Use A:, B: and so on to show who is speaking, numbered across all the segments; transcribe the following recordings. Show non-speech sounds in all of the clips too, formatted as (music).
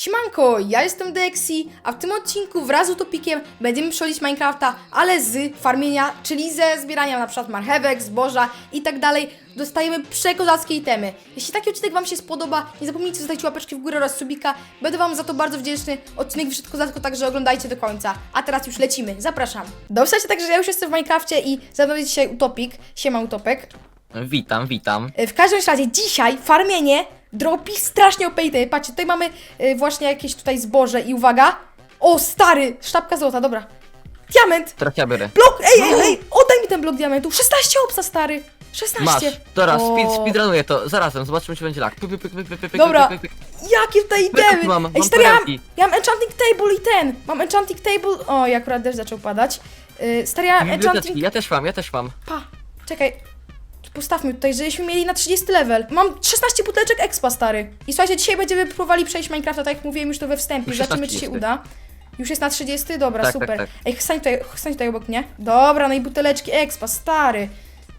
A: Siemanko, ja jestem Dexi, a w tym odcinku wraz z Utopikiem będziemy przechodzić Minecrafta, ale z farmienia, czyli ze zbierania na przykład marchewek, zboża i tak dalej. Dostajemy przekozackie itemy. Jeśli taki odcinek Wam się spodoba, nie zapomnijcie zostawić łapeczki w górę oraz subika. Będę Wam za to bardzo wdzięczny. Odcinek wyszedł kozacko, także oglądajcie do końca. A teraz już lecimy, zapraszam. Dowiecie także, że ja już jestem w Minecrafcie i jest dzisiaj Utopik. Siema Utopek.
B: Witam, witam.
A: E, W każdym razie dzisiaj farmienie dropi strasznie opejte. Patrzcie, tutaj mamy e, właśnie jakieś tutaj zboże i uwaga. O, stary! Sztabka złota, dobra. Diament!
B: Teraz ja biorę.
A: Blok! Ej, ej, ej! Oddaj mi ten blok diamentu! 16 obsa, stary! 16!
B: Masz. Teraz
A: O,
B: speed, speedrunuję to. Zarazem, zobaczymy czy będzie lag. Pyk, pyk, pyk, pyk, pyk, pyk,
A: Dobra.
B: pyk, pyk, pyk.
A: Jakie tutaj
B: Pyk,
A: itemy!
B: mam,
A: Ej,
B: mam
A: stary, ja mam,
B: perełki.
A: ja mam enchanting table i ten! Mam enchanting table... O, i akurat deszcz zaczął padać. Yy, stary, ja mam
B: Biblioteczki,
A: enchanting...
B: ja też mam, ja też mam.
A: Pa, czekaj. Postawmy tutaj, żebyśmy mieli na 30 level. Mam 16 buteleczek expa, stary. I słuchajcie, dzisiaj będziemy próbowali przejść Minecrafta, tak jak mówiłem już to we wstępie.
B: Już
A: Zobaczymy, czy się
B: 30.
A: uda. Już jest na 30? Dobra,
B: Tak,
A: super.
B: tak, tak.
A: Ej, stań tutaj, stań tutaj obok mnie. Dobra, no i buteleczki expa, stary.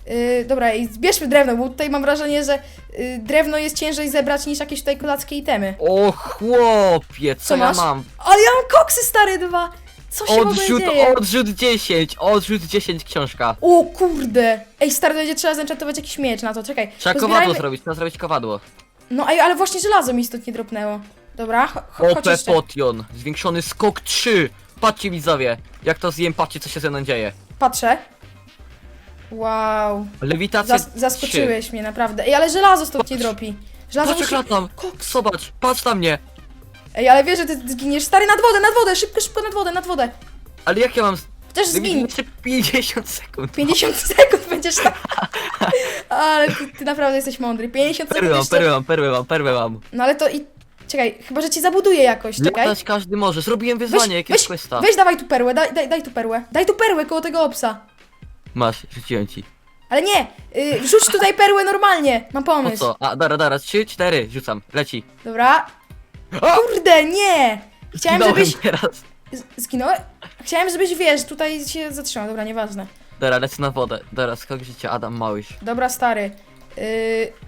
A: Yy, dobra, i zbierzmy drewno, bo tutaj mam wrażenie, że yy, drewno jest ciężej zebrać niż jakieś tutaj kozackie itemy.
B: O chłopie, co,
A: Co
B: ja
A: masz?
B: mam?
A: Ale ja mam koksy, stary, dwa. Co się w ogóle
B: Odrzut,
A: dzieje?
B: odrzut 10, odrzut 10 książka.
A: O kurde! Ej, stary, będzie trzeba zenchantować jakiś miecz na to, czekaj.
B: Trzeba
A: Pozbierajmy-
B: kowadło zrobić, trzeba zrobić kowadło.
A: No ej, ale właśnie żelazo mi istotnie dropnęło. Dobra, cho- cho- chodź
B: OP
A: jeszcze.
B: Potion, zwiększony skok 3. Patrzcie widzowie, jak to zjem, patrzcie co się ze mną dzieje.
A: Patrzę. Wow.
B: Lewitacja
A: Zas zaskoczyłeś mnie, naprawdę. Ej, ale żelazo stąd nie dropi. Żelazo
B: Patrz jak
A: musi...
B: latam,
A: Koks.
B: zobacz, patrz na mnie.
A: Ej, ale wiesz, że ty zginiesz. Stary, nad wodę, nad wodę, szybko, szybko nad wodę, nad wodę.
B: Ale jak ja mam...
A: Chociaż zgin.
B: Jeszcze 50 sekund.
A: 50 (laughs) sekund będziesz tam. Ale ty, ty naprawdę jesteś mądry. 50 sekund
B: Perłę mam,
A: jeszcze.
B: perłę mam, perłę mam, mam.
A: No ale to i... Czekaj, chyba, że ci zabuduję jakoś, czekaj.
B: Latać każdy może, zrobiłem
A: Weź,
B: wyzwanie, jakiegoś
A: weź,
B: questa.
A: weź dawaj tu perłę, daj, daj, daj tu perłę. Daj tu perłę koło tego obsa.
B: Masz, rzuciłem ci.
A: Ale nie, y, wrzuć tutaj perłę normalnie. Mam
B: Po
A: pomysł.
B: co? A, dara, dara, 3, 4, rzucam, leci.
A: Dobra.
B: A!
A: Kurde, nie! Chciałem,
B: Zginąłem
A: żebyś...
B: teraz.
A: z- Zginąłeś? Chciałem, żebyś, wiesz, tutaj się zatrzymał. Dobra, nieważne.
B: Dara, lecę na wodę. Dara, skok życia, Adam Małysz.
A: Dobra, stary. Yy,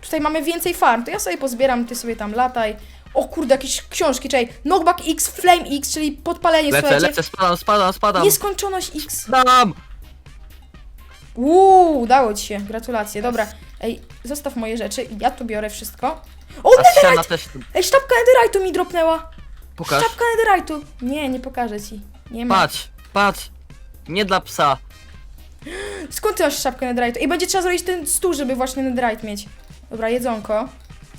A: tutaj mamy więcej farm, to ja sobie pozbieram, ty sobie tam lataj. O kurde, jakieś książki, czekaj. Knockback X, Flame X, czyli podpalenie,
B: Lecę,
A: słuchajcie.
B: lecę, spadam, spadam, spadam.
A: Nieskończoność X.
B: Spadam!
A: Uuu, udało ci się, gratulacje. Dobra, ej, zostaw moje rzeczy, ja tu biorę wszystko. O,
B: A ściana też...
A: ej, sztabka Netherite'u mi dropnęła.
B: Pokaż.
A: Sztabka Netherite'u. Nie, nie pokażę ci. Nie ma.
B: Patrz, patrz. Nie dla psa.
A: Skąd ty masz sztabkę Netherite'u? I będzie trzeba zrobić ten stół, żeby właśnie Netherite mieć. Dobra, jedzonko.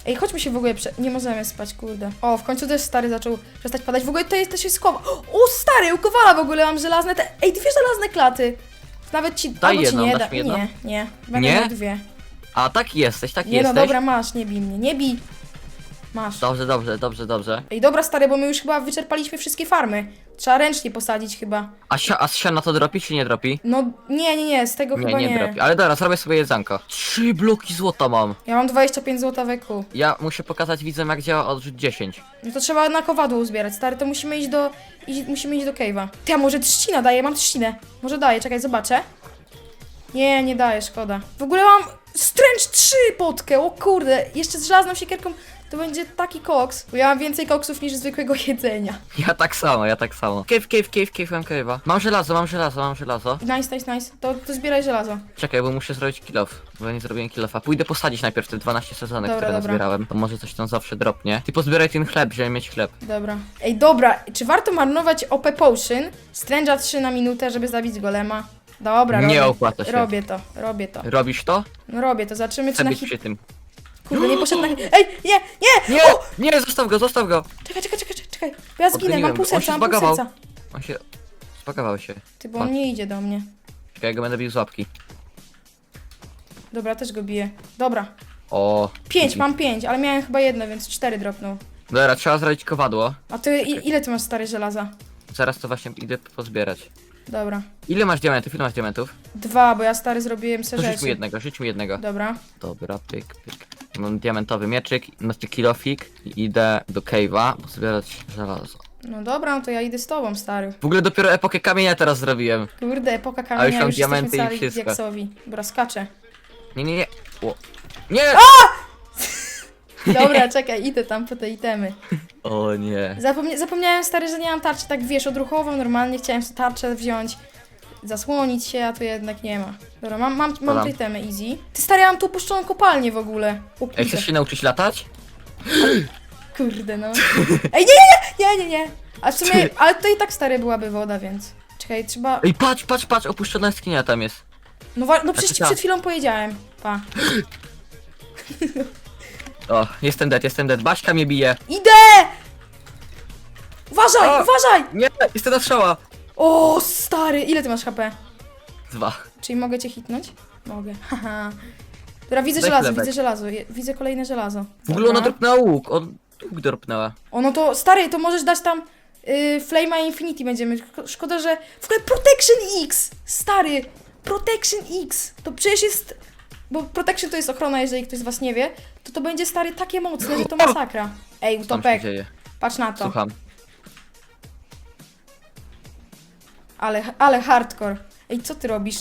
A: Ej, chodźmy się w ogóle prze... Nie możemy spać, kurde. O, w końcu też stary zaczął przestać padać. W ogóle tutaj też jest kowa. O, stary, u kowala w ogóle mam żelazne te... Ej, dwie żelazne klaty. Nawet ci...
B: Daj
A: albo ci
B: jedną,
A: nie
B: dasz
A: da.
B: mi jedną?
A: Nie, nie. Będę
B: Nie?
A: miał dwie.
B: A taki jesteś, taki
A: Nie no,
B: jesteś.
A: dobra, masz, nie bij mnie. Nie bij. Masz.
B: Dobrze, dobrze, dobrze, dobrze.
A: Ej, dobra, stary, bo my już chyba wyczerpaliśmy wszystkie farmy. Trzeba ręcznie posadzić chyba.
B: A, a z siana to dropi, czy nie dropi?
A: No, nie, nie, nie, z tego chyba
B: nie,
A: nie.
B: dropi. Ale dobra, zrobię sobie jedzonko. Trzy bloki złota mam.
A: Ja mam 25 zł weku.
B: Ja muszę pokazać widzom jak działa odrzut 10.
A: No to trzeba na kowadło uzbierać, stary, to musimy iść do... Iść, musimy iść do cave'a. Ty, a może trzcina daje? Mam trzcinę. Może daje, czekaj, zobaczę. Nie, nie daje, szkoda. W ogóle mam stręcz 3 potkę, o kurde. Jeszcze z żelazną siekierką to będzie taki koks. Bo ja mam więcej koksów niż zwykłego (laughs) jedzenia.
B: Ja tak samo, ja tak samo. Cave, cave, cave, cave, mam cave'a. Mam żelazo, mam żelazo, mam żelazo.
A: Nice, nice, nice. To, to zbieraj żelazo.
B: Czekaj, bo muszę zrobić kill off, bo ja nie zrobiłem kill offa. Pójdę posadzić najpierw te 12 sezonek,
A: Dobra,
B: które
A: dobra.
B: nazbierałem. To może coś tam zawsze dropnie. Ty pozbieraj ten chleb, żeby mieć chleb.
A: Dobra. Ej, dobra, czy warto marnować OP Potion? Stręża 3 na minutę, żeby zabić golema? Dobra,
B: Nie
A: robię.
B: opłaca się.
A: Robię to, robię to.
B: Robisz to?
A: No robię to, zobaczymy czy na
B: być
A: hit...
B: przy tym.
A: Kurde, nie poszedł na hit... Ej, nie, nie!
B: Nie!
A: O!
B: Nie, zostaw go, zostaw go!
A: Czekaj, czekaj, czekaj, czekaj. Bo ja zginę, mam pół
B: go. On
A: serca,
B: się
A: mam pół
B: zbagował.
A: serca.
B: On się... Spakował się.
A: Ty, bo on nie idzie do mnie.
B: Czekaj, ja go będę bił z łapki.
A: Dobra, też go biję. Dobra.
B: O.
A: Pięć, mam pięć, ale miałem chyba jedno, więc cztery dropnął.
B: Dobra, trzeba zrobić kowadło.
A: A ty, i, ile ty masz stare żelaza?
B: Zaraz to właśnie idę pozbierać.
A: Dobra.
B: Ile masz diamentów? Ile masz diamentów?
A: Dwa, bo ja stary zrobiłem
B: To rzuć mi jednego, rzuć mi jednego.
A: Dobra.
B: Dobra, pyk, pyk. Mam diamentowy mieczyk, znaczy kilofik i idę do cave'a pozbierać żelazo.
A: No dobra, no to ja idę z tobą, stary.
B: W ogóle dopiero epokę kamienia teraz zrobiłem.
A: Kurde, epoka
B: już
A: kamienia,
B: mam
A: już
B: diamenty
A: jesteśmy
B: i
A: cali
B: wszystko.
A: diaksowi. Dobra, skaczę.
B: Nie, nie, nie. O. Nie!
A: Dobra, czekaj, idę tam po te itemy.
B: O nie.
A: Zapomnia zapomniałem, stary, że nie mam tarczy, tak wiesz, odruchowo, normalnie chciałem sobie tarczę wziąć, zasłonić się, a tu jednak nie ma. Dobra, mam, mam, mam
B: Dobra.
A: te itemy, easy. Ty, stary, ja mam tu opuszczoną kopalnię w ogóle.
B: Ej, chcesz się nauczyć latać? (gasps)
A: Kurde, no. Ej, nie, nie, nie, nie, nie, nie. A w sumie, ale to i tak stary byłaby woda, więc... Czekaj, trzeba...
B: Ej, patrz, patrz, patrz, opuszczona jaskinia tam jest.
A: No, wa- no przecież ci
B: tak.
A: przed chwilą powiedziałem. Pa. (gasps) (laughs)
B: O, jestem dead, jestem dead. Baśka mnie bije.
A: Idę! Uważaj,
B: A!
A: uważaj!
B: Nie, jestem na strzała.
A: O, stary, ile ty masz HP?
B: Dwa.
A: Czyli mogę cię hitnąć? Mogę, (laughs) haha. Dobra, widzę
B: Daj
A: żelazo,
B: chlebek.
A: widzę żelazo, je, widzę kolejne żelazo.
B: W ogóle ona
A: Dobra.
B: dropnęła łuk. On łuk dropnęła.
A: O, no to stary, to możesz dać tam y, Flame'a Infinity będziemy. Szko- Szkoda, że... W ogóle Protection X! Stary! Protection X! To przecież jest... Bo Protection to jest ochrona, jeżeli ktoś z was nie wie. To to będzie, stary, takie mocne, że to (laughs) masakra. Ej,
B: Co tam się
A: Utopek,
B: dzieje?
A: patrz na to.
B: Słucham.
A: Ale, ale hardcore. Ej, co ty robisz?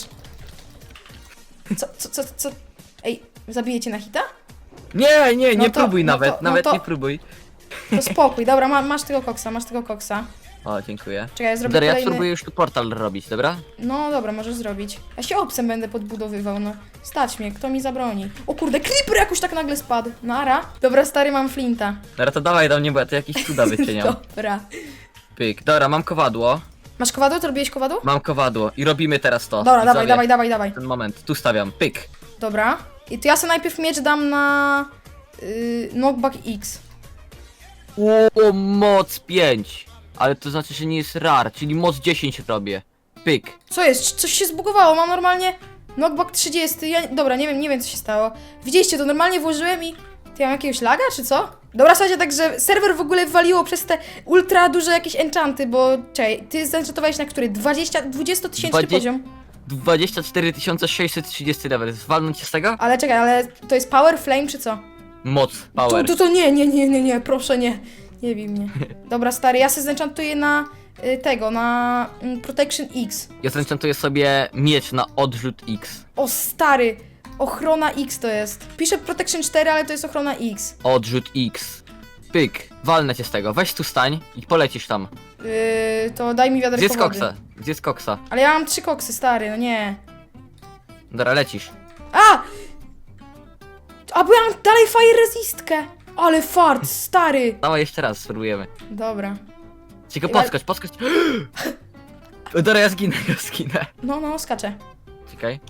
A: Co, co, co, co? Ej, zabiję cię na hita?
B: Nie, nie, nie
A: No to-
B: próbuj
A: no
B: nawet,
A: to- no
B: nawet
A: to-
B: nie próbuj.
A: To spokój, dobra, ma, masz tego koksa, masz tego koksa.
B: O, dziękuję.
A: Czekaj, ja zrobię
B: Dobra, ja
A: kolejny...
B: spróbuję już tu portal robić, dobra?
A: No dobra, możesz zrobić. Ja się obsem będę podbudowywał, no. Stać mnie, kto mi zabroni? O kurde, creeper jakoś tak nagle spadł. Nara. Dobra, stary, mam flinta.
B: Dobra, to dawaj do mnie, bo ja tu jakieś cuda wycieniam. (laughs)
A: Dobra.
B: Pyk. Dobra, mam kowadło.
A: Masz kowadło? To robiłeś kowadło?
B: Mam kowadło i robimy teraz to.
A: Dobra, dawaj, dawaj, dawaj, dawaj.
B: Ten moment, tu stawiam. Pyk.
A: Dobra. I to ja sobie najpierw miecz dam na... Yy, knockback X.
B: O, moc 5. Ale to znaczy, że nie jest rar, czyli moc 10 robię. Pyk.
A: Co jest? Coś się zbugowało, mam normalnie knockback 30. Ja, dobra, nie wiem, nie wiem co się stało. Widzieliście, to normalnie włożyłem i... Ty ja mam jakiegoś laga, czy co? Dobra, słuchajcie, także serwer w ogóle waliło przez te ultra duże jakieś enchanty, bo... Czekaj, ty zenchantowałeś na który? 20, 20 tysięczny
B: Dwadzie-
A: poziom.
B: 24 630 level. Zwalnąć się z tego?
A: Ale czekaj, ale to jest power, flame, czy co?
B: Moc,
A: To,
B: power.
A: to, to nie, nie, nie, nie, nie, proszę nie. Nie bij mnie. Dobra, stary, ja se zenchantuję na y, tego, na mm, Protection X.
B: Ja zenchantuję sobie miecz na odrzut X.
A: O, stary, ochrona X to jest. Piszę Protection 4, ale to jest ochrona X.
B: Odrzut X. Pyk. Walnę cię z tego. Weź tu stań i polecisz tam.
A: Yy, to daj mi
B: Gdzie
A: wiaderko
B: jest
A: wody.
B: koksa? Gdzie jest koksa?
A: Ale ja mam trzy koksy, stary, no nie.
B: Dobra, lecisz.
A: A! A, bo ja mam dalej fire resistkę. Ale fart, stary.
B: Dawaj jeszcze raz, spróbujemy.
A: Dobra.
B: Tylko
A: Ja-
B: podskocz, podskocz. (gasps) Dobra, ja zginę, ja zginę.
A: No, no, skaczę.
B: Czekaj.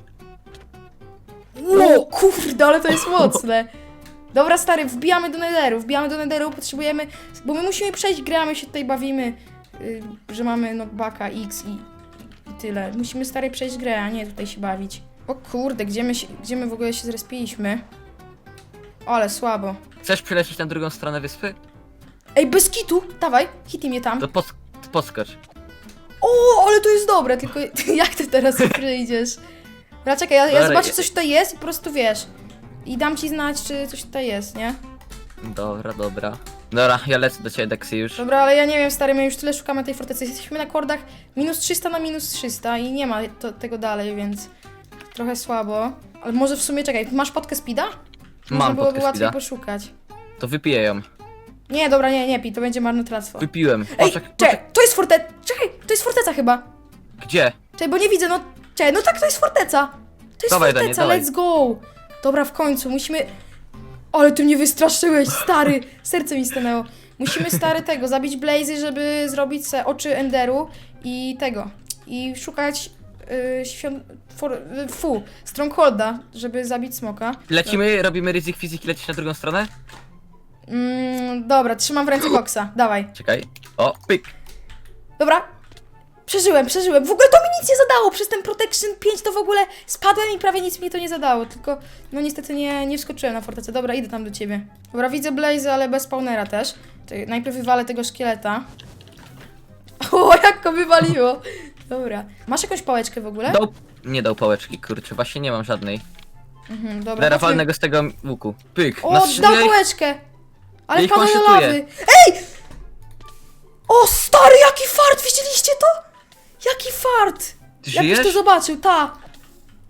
A: O kurde, ale to jest mocne. Dobra, stary, wbijamy do netheru, wbijamy do netheru, potrzebujemy, bo my musimy przejść grę, a my się tutaj bawimy, y, że mamy knockbacka X i, i tyle. Musimy, stary, przejść grę, a nie tutaj się bawić. O kurde, gdzie my, się, gdzie my w ogóle się zrespiliśmy? Ale słabo.
B: Chcesz przylecieć na drugą stronę wyspy?
A: Ej, bez kitu, dawaj, hity mnie tam.
B: To pos podskocz.
A: O, ale to jest dobre, tylko (laughs) jak ty teraz (laughs) przyjdziesz? Dobra, czekaj, ja, ja
B: Dobra,
A: zobaczę,
B: ja-
A: coś tutaj jest i po prostu wiesz. I dam ci znać, czy coś tutaj jest, nie?
B: Dobra, dobra. Dobra, ja lecę do ciebie, Dexy, już.
A: Dobra, ale ja nie wiem, stary, my już tyle szukamy tej fortecy. Jesteśmy na kordach minus 300 na minus 300 i nie ma to, tego dalej, więc trochę słabo. Ale może w sumie, czekaj, masz podkę speeda? Można
B: Mam
A: byłoby
B: podkę
A: łatwiej poszukać.
B: To wypiję ją.
A: Nie, dobra, nie, nie pij, to będzie marnotrawstwo.
B: Wypiłem.
A: Ej,
B: Patrz, jak-
A: czekaj, to jest forteca, czekaj, to jest forteca chyba.
B: Gdzie?
A: Czekaj, bo nie widzę, no, czekaj, no tak, to jest forteca. To jest
B: Dawaj,
A: forteca,
B: dawaj.
A: let's go. Dobra, w końcu, musimy... Ale ty mnie wystraszyłeś, stary, serce mi stanęło. Musimy, stary, tego, zabić Blazy, żeby zrobić se oczy Enderu i tego, i szukać y, świąt... For, y, fu, Strongholda, żeby zabić smoka.
B: Lecimy, robimy ryzyk fizyki, lecisz na drugą stronę?
A: Mm, dobra, trzymam w ręce koksa, dawaj.
B: Czekaj. O, pyk.
A: Dobra. Przeżyłem, przeżyłem. W ogóle to mi nic nie zadało. Przez ten Protection 5 to w ogóle spadłem i prawie nic mi to nie zadało. Tylko, no niestety nie, nie wskoczyłem na fortecę. Dobra, idę tam do ciebie. Dobra, widzę Blaze, ale bez spawnera też. To najpierw wywalę tego szkieleta. (laughs) O, jak go wywaliło. Dobra. Masz jakąś pałeczkę w ogóle?
B: Dał... Nie dał pałeczki, kurczę, właśnie nie mam żadnej.
A: Mhm, dobra. Chodźmy.
B: walnę go z tego łuku. Pyk.
A: O,
B: Na
A: dał
B: strzelaj-
A: pałeczkę. Ale
B: Ja ich
A: do lawy. Ej! O, stary, jaki fart! Widzieliście to? Jaki fart!
B: Ty
A: Jakbyś to
B: żyjesz?
A: zobaczył, ta!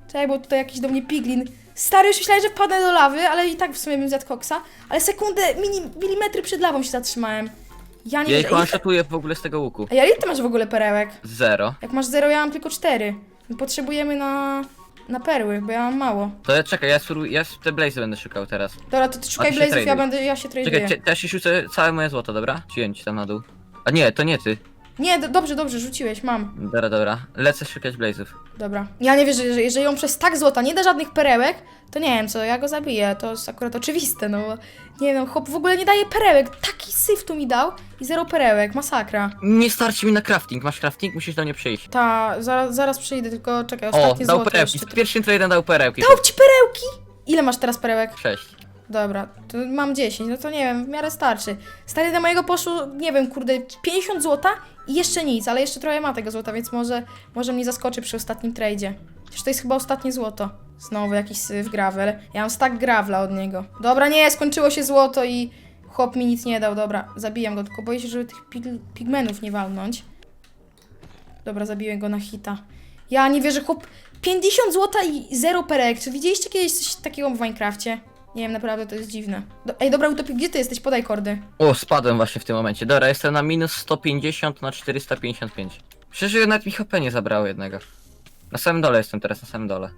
A: Czekaj, bo tutaj jakiś do mnie piglin Stary, już myślałem, że wpadnę do lawy, ale i tak w sumie bym zjadł koksa. Ale sekundę, mini, milimetry przed lawą się zatrzymałem. Ja nie
B: Ja ich one shotuję w ogóle z tego łuku.
A: A ja ile ty masz w ogóle perełek?
B: Zero.
A: Jak masz zero, ja mam tylko cztery. Potrzebujemy na, na perły, bo ja mam mało.
B: To ja czekaj, ja, ja te blazy będę szukał teraz.
A: Dobra, to ty szukaj
B: się
A: blazów, ja
B: traduj.
A: będę, ja się
B: Czekaj,
A: traduję.
B: cie- też się rzucę całe moje złoto, dobra? Cięć tam na dół. A nie, to nie ty.
A: Nie, do, dobrze, dobrze, rzuciłeś, mam.
B: Dobra, dobra. Lecę szukać blazów.
A: Dobra. Ja nie wierzę, że jeżeli on przez tak złota nie da żadnych perełek, to nie wiem co, ja go zabiję. To jest akurat oczywiste, no bo nie wiem, chłop w ogóle nie daje perełek. Taki syf tu mi dał i zero perełek, masakra.
B: Nie starczy mi na crafting. Masz crafting? Musisz do mnie przyjść.
A: Ta, zaraz, zaraz przyjdę, tylko czekaj,
B: O,
A: ostatnie
B: dał
A: złoto
B: perełki.
A: jeszcze.
B: Z pierwszym trade'em dał perełki.
A: Dał ci perełki? Ile masz teraz perełek?
B: Sześć.
A: Dobra, to mam 10, no to nie wiem, w miarę starczy. Stary na mojego poszło, nie wiem, kurde, 50 złota i jeszcze nic, ale jeszcze trochę ma tego złota, więc może, może mnie zaskoczy przy ostatnim trade'zie. Przecież to jest chyba ostatnie złoto. Znowu jakiś syf gravel. Ja mam stack gravla od niego. Dobra, nie, skończyło się złoto i chłop mi nic nie dał. Dobra, zabijam go, tylko boję się, żeby tych pig- nie walnąć. Dobra, zabiłem go na hita. Ja nie wierzę, chłop 50 złota i 0 perek. Czy widzieliście kiedyś coś takiego w Minecrafcie? Nie wiem, naprawdę to jest dziwne. Do, ej, dobra, Utopik, gdzie ty jesteś? Podaj kordy.
B: O, spadłem właśnie w tym momencie. Dobra, jestem na minus 150 na 455. Przecież nawet mi HP nie zabrało jednego. Na samym dole jestem teraz, na samym dole.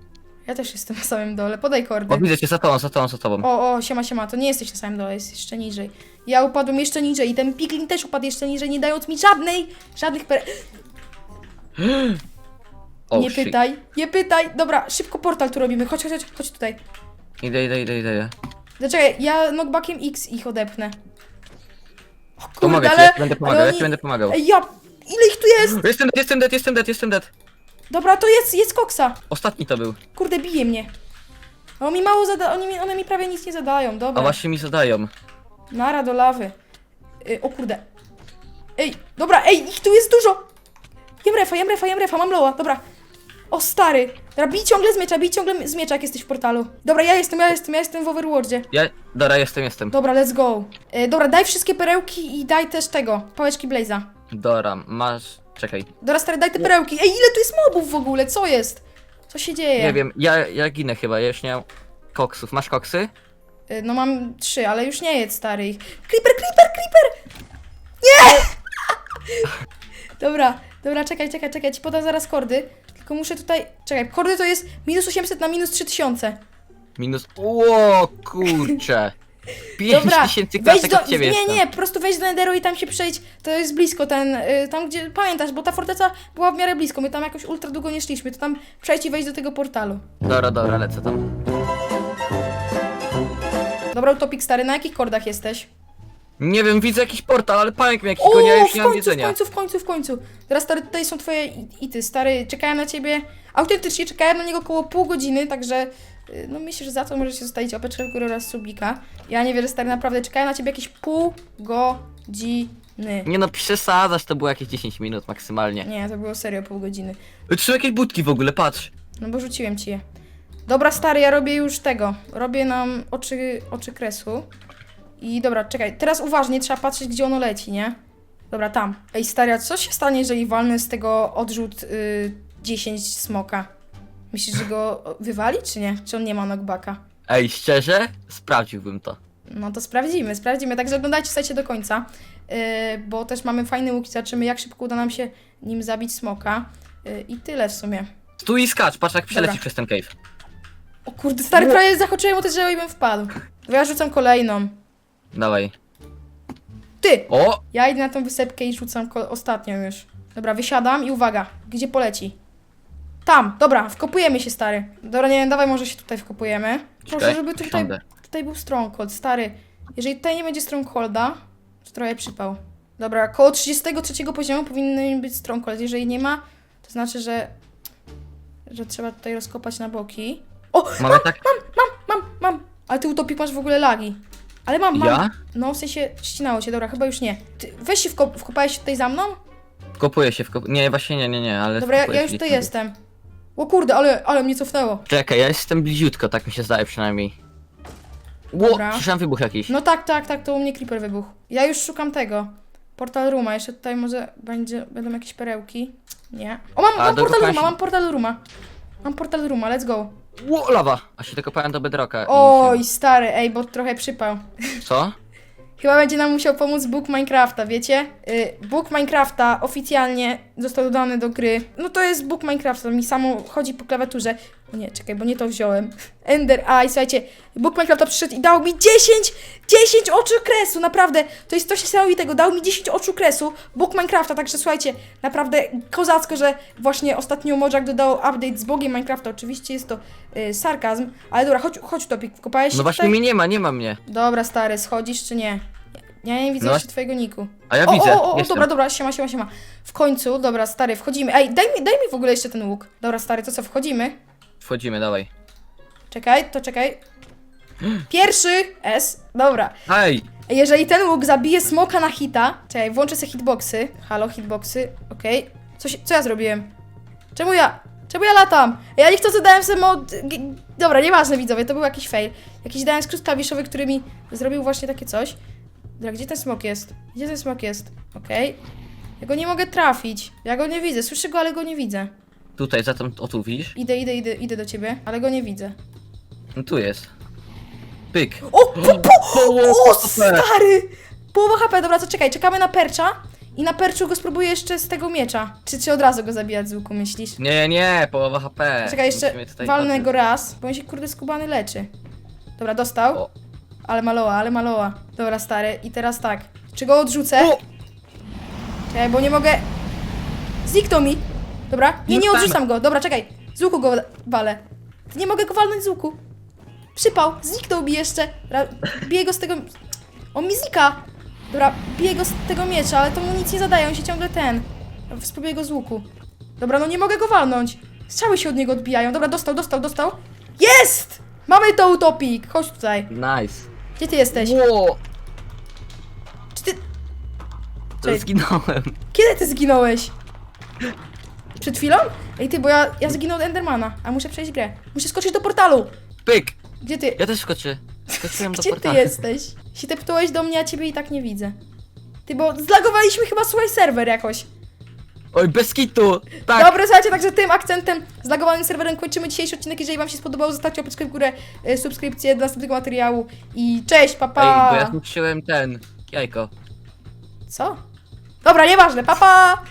A: Ja też jestem na samym dole. Podaj kordy.
B: O, widzę cię za tobą, za tobą, za tobą.
A: O, o, siema, siema, to nie jesteś na samym dole, jest jeszcze niżej. Ja upadłem jeszcze niżej i ten piglin też upadł jeszcze niżej, nie dając mi żadnej, żadnych per... (gasps)
B: O,
A: nie
B: shit.
A: pytaj, nie pytaj. Dobra, szybko portal tu robimy. Chodź, chodź, chodź, chodź tutaj.
B: Idę, idę, idę, idę.
A: Dlaczego? Ja knockbackiem X ich odepnę. O kurde,
B: Pomogę ci,
A: ale...
B: ja ci będę pomagał,
A: ale
B: ja
A: oni-
B: ci będę pomagał.
A: Ej, ja... Ile ich tu jest?
B: Jestem dead, jestem dead, jestem dead, jestem dead.
A: Dobra, to jest, jest koksa.
B: Ostatni to był.
A: Kurde, bije mnie. On mi mało zada... Oni mi, one mi prawie nic nie zadają,
B: A
A: dobra.
B: właśnie mi zadają.
A: Nara do lawy. Y, o kurde. Ej, dobra, ej, ich tu jest dużo! Jem refa, jem refa, jem refa, mam loa, dobra. O stary. Dobra, bij ciągle z miecza, bij ciągle z miecza, jak jesteś w portalu. Dobra, ja jestem, ja jestem, ja jestem w Overworldzie.
B: Ja, dobra, jestem, jestem.
A: Dobra, let's go. Y, dobra, daj wszystkie perełki i daj też tego, pałeczki Blaze'a.
B: Dobra, masz... Czekaj.
A: Dobra, stary, daj te perełki. Ej, ile tu jest mobów w ogóle, co jest? Co się dzieje?
B: Nie wiem, ja, ja ginę chyba, ja już nie mam koksów. Masz koksy?
A: Y, No mam trzy, ale już nie jedz stary. Creeper, creeper, creeper! Nie! (laughs) dobra, dobra, czekaj, czekaj, czekaj, ci podam zaraz kordy. Tylko muszę tutaj, czekaj, kordy to jest minus 800 na minus 3000.
B: Minus... Ło, kurcze. 5 (laughs)
A: Dobra,
B: tysięcy
A: wejdź
B: klatek
A: do,
B: od ciebie
A: nie,
B: jestem.
A: nie, po prostu wejdź do Netheru i tam się przejdź, to jest blisko ten, y, tam gdzie, pamiętasz, bo ta forteca była w miarę blisko, my tam jakoś ultra długo nie szliśmy, to tam przejdź i wejdź do tego portalu.
B: Dobra, dobra, lecę tam.
A: Dobra, Utopik stary, na jakich kordach jesteś?
B: Nie wiem, widzę jakiś portal, ale pająk mi jakiś goni, ja już
A: w
B: nie mam
A: końcu, w
B: jedzenia.
A: końcu, w końcu, w końcu. Teraz stary, tutaj są twoje i- ity, stary, czekałem na ciebie, autentycznie czekałem na niego około pół godziny, także y, no myślę, że za to możecie zostawić opeczkę w górę oraz subika. Ja nie wierzę, stary, naprawdę czekałem na ciebie jakieś pół godziny.
B: Nie no, przesadzasz, to było jakieś 10 minut maksymalnie.
A: Nie, to było serio pół godziny.
B: Są jakieś budki w ogóle, patrz.
A: No bo rzuciłem ci je. Dobra, stary, ja robię już tego. Robię nam oczy, oczy kresu. I dobra, czekaj, teraz uważnie trzeba patrzeć, gdzie ono leci, nie? Dobra, tam. Ej, stary, a co się stanie, jeżeli walnę z tego odrzut y, 10 smoka? Myślisz, że go wywali, czy nie? Czy on nie ma knockbacka?
B: Ej, szczerze? Sprawdziłbym to.
A: No to sprawdzimy, sprawdzimy. Także oglądajcie, słuchajcie do końca, yy, bo też mamy fajny łuk i zobaczymy, jak szybko uda nam się nim zabić smoka. Yy, I tyle w sumie.
B: Stój i skacz, patrz jak przeleci
A: Dobra.
B: przez ten cave.
A: O kurde, stary, prawie zahaczyłem o to i bym wpadł. To ja rzucam kolejną.
B: Dawaj.
A: Ty!
B: O!
A: Ja idę na tą wysepkę i rzucam ko- ostatnią już. Dobra, wysiadam i uwaga, gdzie poleci? Tam, dobra, wkopujemy się, stary. Dobra, nie wiem, dawaj może się tutaj wkopujemy. Proszę,
B: Czekaj,
A: żeby tutaj, tutaj był stronghold, stary. Jeżeli tutaj nie będzie strongholda, to trochę przypał. Dobra, koło 33 poziomu powinny być stronghold. Jeżeli nie ma, to znaczy, że że trzeba tutaj rozkopać na boki. O,
B: Mamy tak...
A: mam, mam. Ale ty utopik masz w ogóle lagi. Ale mam, mam.
B: Ja?
A: No, w sensie ścinało się, dobra, chyba już nie. Ty, weź się wkop, wkopałeś się tutaj za mną?
B: Wkopuję się, wkop... Nie, właśnie nie, nie, nie, ale...
A: Dobra, ja,
B: wkopuję
A: ja
B: się
A: już tutaj jestem. O kurde, ale, ale mnie cofnęło.
B: Czekaj, ja jestem bliziutko, tak mi się zdaje przynajmniej. Ło,
A: Dobra.
B: słyszałem wybuch jakiś.
A: No tak, tak, tak, to u mnie creeper wybuchł. Ja już szukam tego. Portal Rooma, jeszcze tutaj może będzie, będą jakieś perełki. Nie. O, mam, mam portal Rooma,
B: się-
A: mam portal Rooma. Mam portal Rooma, let's go.
B: Ło, lawa! A się dokopałem do bedrocka. i
A: Oj, stary, ej, bo trochę przypał.
B: Co? (laughs)
A: Chyba będzie nam musiał pomóc Book Minecrafta, wiecie? Y, Book Minecrafta oficjalnie został dodany do gry. No to jest Book Minecrafta, mi samo chodzi po klawiaturze. O nie, czekaj, bo nie to wziąłem. Ender Eye, słuchajcie, Book Minecrafta przyszedł i dał mi 10, 10 oczu kresu, naprawdę. To jest coś niesamowitego, dał mi 10 oczu kresu Minecrafta, także słuchajcie, naprawdę kozacko, że właśnie ostatnio Mojang dodał update z Bogiem Minecrafta. Oczywiście jest to y, sarkazm, ale dobra, chodź, chodź Topik, wkopałeś się
B: No właśnie
A: tutaj?
B: mnie nie ma, nie ma mnie.
A: Dobra, stary, schodzisz czy nie? Ja nie widzę
B: No.
A: jeszcze twojego niku.
B: A ja
A: o,
B: widzę,
A: o, o, o,
B: jestem.
A: dobra, dobra, siema, siema, siema. W końcu, dobra, stary, wchodzimy. Ej, daj mi, daj mi w ogóle jeszcze ten łuk. Dobra, stary, to co, wchodzimy?
B: Wchodzimy, dawaj.
A: Czekaj, to czekaj. Pierwszy S, dobra.
B: Hej!
A: Jeżeli ten łuk zabije smoka na hita, czekaj, włączę sobie hitboxy. Halo, hitboxy, okej. Co, się- co ja zrobiłem? Czemu ja, czemu ja latam? Ja nie chcę, co dałem sobie mod... g- Dobra, nieważne widzowie, to był jakiś fail. Jakiś dałem skrót klawiszowy, który mi zrobił właśnie takie coś. Dobra, gdzie ten smok jest? Gdzie ten smok jest? Okej. Ja go nie mogę trafić. Ja go nie widzę. Słyszę go, ale go nie widzę.
B: Tutaj, za tą, o tu widzisz?
A: Idę, idę, idę, idę do ciebie, ale go nie widzę.
B: No tu jest. Pyk.
A: O, po, po, o, stary! Połowa HP, dobra, to czekaj, czekamy na percza i na perczu go spróbuję jeszcze z tego miecza. Czy, czy od razu go zabijać z łuku, myślisz?
B: Nie, nie, połowa HP.
A: Czekaj, jeszcze
B: Musimy tutaj
A: walnę
B: patrzeć.
A: go raz, bo on się kurde skubany leczy. Dobra, dostał.
B: O.
A: Ale maloła, ale maloła. Dobra, stary, i teraz tak. Czy go odrzucę?
B: O!
A: Czekaj, bo nie mogę... Zniknął mi. Dobra, nie, nie odrzucam go. Dobra, czekaj. Z łuku go walę. Nie mogę go walnąć z łuku. Przypał, zniknął mi jeszcze. Biję go z tego... On mi znika. Dobra, biję go z tego miecza, ale to mu nic nie zadaje, on się ciągle ten... Spróbuję go z łuku. Dobra, no nie mogę go walnąć. Strzały się od niego odbijają. Dobra, dostał, dostał, dostał. Jest! Mamy to utopik. Chodź tutaj.
B: Nice.
A: Gdzie ty jesteś?
B: Ło!
A: Czy ty...
B: To
A: Cześć.
B: zginąłem.
A: Kiedy ty zginąłeś? Przed chwilą? Ej ty, bo ja, ja zginąłem od Endermana, a muszę przejść grę. Muszę skoczyć do portalu.
B: Pyk!
A: Gdzie ty?
B: Ja też skoczę. Skoczyłem do
A: Gdzie ty
B: portalu.
A: jesteś? Się tepnąłeś do mnie, a ciebie i tak nie widzę. Ty, bo zlagowaliśmy chyba słuchaj serwer jakoś.
B: Oj, bez kitu! Tak!
A: Dobra, słuchajcie, także tym akcentem zlagowanym serwerem kończymy dzisiejszy odcinek. Jeżeli wam się spodobał, zostawcie łapeczkę w górę, y, subskrypcję do następnego materiału i cześć, papa!
B: Ej, bo ja zniszczyłem ten... Jajko.
A: Co? Dobra, nieważne, papa! Pa.